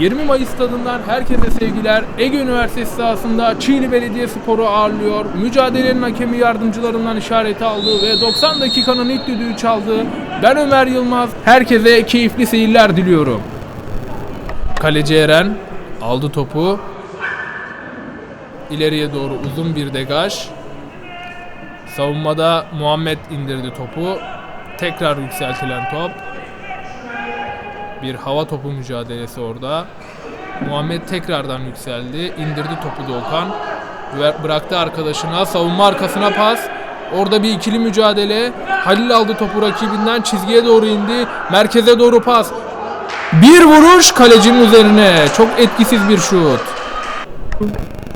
20 Mayıs stadından herkese sevgiler. Ege Üniversitesi sahasında Çiğli Belediyespor'u ağırlıyor. Mücadelenin hakemi yardımcılarından işareti aldı ve 90 dakikanın ilk düdüğü çaldı. Ben Ömer Yılmaz. Herkese keyifli seyirler diliyorum. Kaleci Eren aldı topu. İleriye doğru uzun bir degaj. Savunmada Muhammed indirdi topu. Tekrar yükseltilen top. Bir hava topu mücadelesi orada. Muhammed tekrardan yükseldi. İndirdi topu Doğukan. Bıraktı arkadaşına. Savunma arkasına pas. Orada bir ikili mücadele. Halil aldı topu rakibinden. Çizgiye doğru indi. Merkeze doğru pas. Bir vuruş kalecinin üzerine. Çok etkisiz bir şut.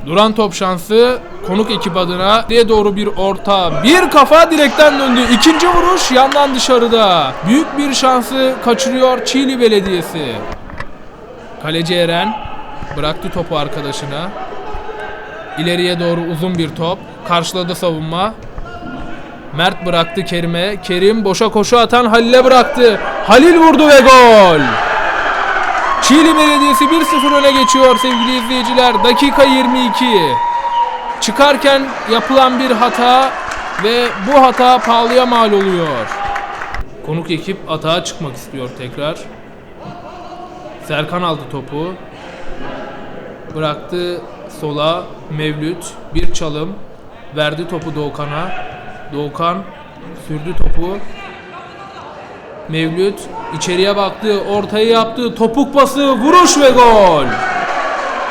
Duran top şansı konuk ekip adına diye doğru bir orta. Bir kafa direkten döndü. İkinci vuruş yandan dışarıda. Büyük bir şansı kaçırıyor Çiğli Belediyesi. Kaleci Eren bıraktı topu arkadaşına. İleriye doğru uzun bir top. Karşıladı savunma. Mert bıraktı Kerim'e. Kerim boşa koşu atan Halil'e bıraktı. Halil vurdu ve gol Çiğli Belediyesi 1-0 öne geçiyor sevgili izleyiciler. Dakika 22. Çıkarken yapılan bir hata ve bu hata pahalıya mal oluyor. Konuk ekip atağa çıkmak istiyor tekrar. Serkan aldı topu. Bıraktı sola Mevlüt. Bir çalım. Verdi topu Doğukan'a. Doğukan sürdü topu. Mevlüt içeriye baktı, ortayı yaptı, topuk pası, vuruş ve gol.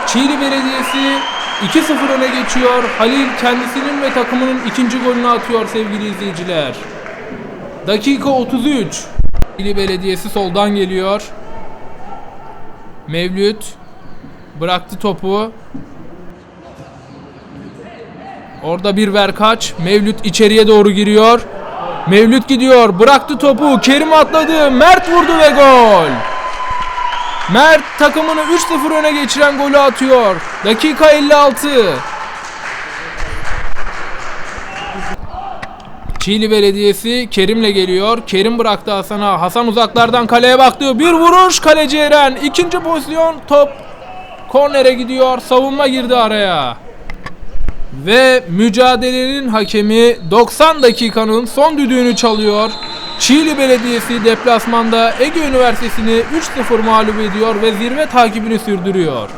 Çiğli Belediyesi 2-0 öne geçiyor. Halil kendisinin ve takımının ikinci golünü atıyor sevgili izleyiciler. Dakika 33. Çiğli Belediyesi soldan geliyor. Mevlüt bıraktı topu. Orada bir ver kaç. Mevlüt içeriye doğru giriyor. Mevlüt gidiyor. Bıraktı topu. Kerim atladı. Mert vurdu ve gol. Mert takımını 3-0 öne geçiren golü atıyor. Dakika 56. Çiğli Belediyesi Kerim'le geliyor. Kerim bıraktı Hasan'a. Hasan uzaklardan kaleye baktı. Bir vuruş kaleci Eren. İkinci pozisyon top kornere gidiyor. Savunma girdi araya. Ve mücadelenin hakemi 90 dakikanın son düdüğünü çalıyor. Çiğli Belediyesi deplasmanda Ege Üniversitesi'ni 3-0 mağlup ediyor ve zirve takibini sürdürüyor.